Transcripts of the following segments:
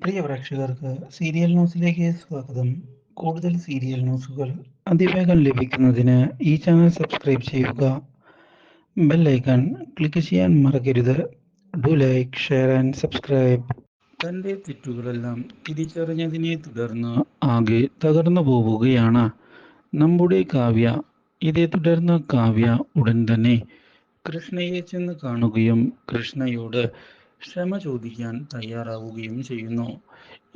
പ്രിയ പ്രേക്ഷകർക്ക് സീരിയൽ ന്യൂസിലേക്ക് സ്വാഗതം. കൂടുതൽ സീരിയൽ ന്യൂസുകൾ അതിവേഗം ലഭിക്കുന്നതിന് ഈ ചാനൽ സബ്സ്ക്രൈബ് ചെയ്യുക. ബെൽ ഐക്കൺ ക്ലിക്ക് ചെയ്യാൻ മറക്കരുത്. Do like share and subscribe. തന്റെ തെറ്റുകളെല്ലാം തിരിച്ചറിഞ്ഞതിനെ തുടർന്ന് ആകെ തകർന്നു പോവുകയാണ്. നമ്മുടെ കാവ്യ ഇതേ തുടർന്ന് കാവ്യ ഉടൻ തന്നെ കൃഷ്ണയെ ചെന്ന് കാണുകയും കൃഷ്ണയോട് ക്ഷമ ചോദിക്കാൻ തയ്യാറാവുകയും ചെയ്യുന്നു.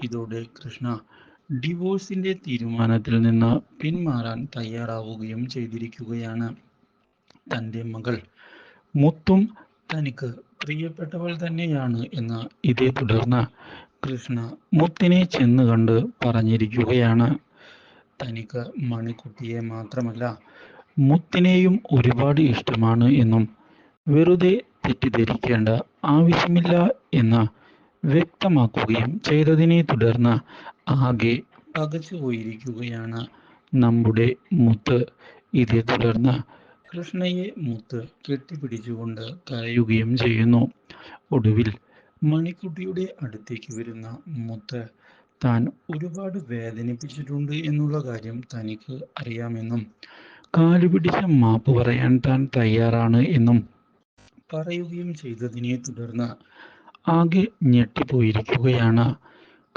ഇതോടെ കൃഷ്ണ ഡിവോഴ്സിന്റെ തീരുമാനത്തിൽ നിന്ന് പിന്മാറാൻ തയ്യാറാവുകയും ചെയ്തിരിക്കുകയാണ്. തന്റെ മകൾ മുത്തും തനിക്ക് പ്രിയപ്പെട്ടവൾ തന്നെയാണ് എന്ന് ഇതേ തുടർന്ന് കൃഷ്ണ മുത്തിനെ ചെന്ന് കണ്ട് പറഞ്ഞിരിക്കുകയാണ്. തനിക്ക് മണിക്കുട്ടിയെ മാത്രമല്ല മുത്തിനെയും ഒരുപാട് ഇഷ്ടമാണ് എന്നും വെറുതെ തെറ്റിദ്ധരിക്കേണ്ട ആവശ്യമില്ല എന്ന് വ്യക്തമാക്കുകയും ചെയ്തതിനെ തുടർന്ന് ആകെ പകച്ചു പോയിരിക്കുകയാണ് നമ്മുടെ മുത്ത്. ഇതേ തുടർന്ന് കൃഷ്ണയെ മുത്ത് കെട്ടിപ്പിടിച്ചുകൊണ്ട് കരയുകയും ചെയ്യുന്നു. ഒടുവിൽ മണിക്കുട്ടിയുടെ അടുത്തേക്ക് വരുന്ന മുത്ത് താൻ ഒരുപാട് വേദനിപ്പിച്ചിട്ടുണ്ട് എന്നുള്ള കാര്യം തനിക്ക് അറിയാമെന്നും കാലുപിടിച്ച മാപ്പ് പറയാൻ താൻ തയ്യാറാണ് എന്നും പറയുകയും ചെയ്തതിനെ തുടർന്ന് ആകെ ഞെട്ടിപ്പോയിരിക്കുകയാണ്.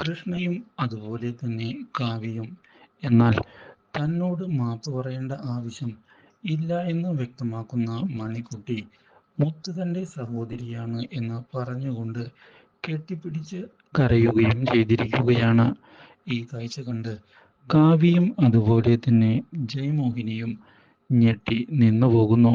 കൃഷ്ണയും അതുപോലെ തന്നെ കാവ്യയും. എന്നാൽ തന്നോട് മാപ്പ് പറയേണ്ട ആവശ്യം ഇല്ല എന്ന് വ്യക്തമാക്കുന്ന മണിക്കുട്ടി മുത്ത് തന്റെ സഹോദരിയാണ് എന്ന് പറഞ്ഞുകൊണ്ട് കെട്ടിപ്പിടിച്ച് കരയുകയും ചെയ്തിരിക്കുകയാണ്. ഈ കാഴ്ച കണ്ട് കാവ്യയും അതുപോലെ തന്നെ ജയമോഹിനിയും ഞെട്ടി നിന്നു പോകുന്നു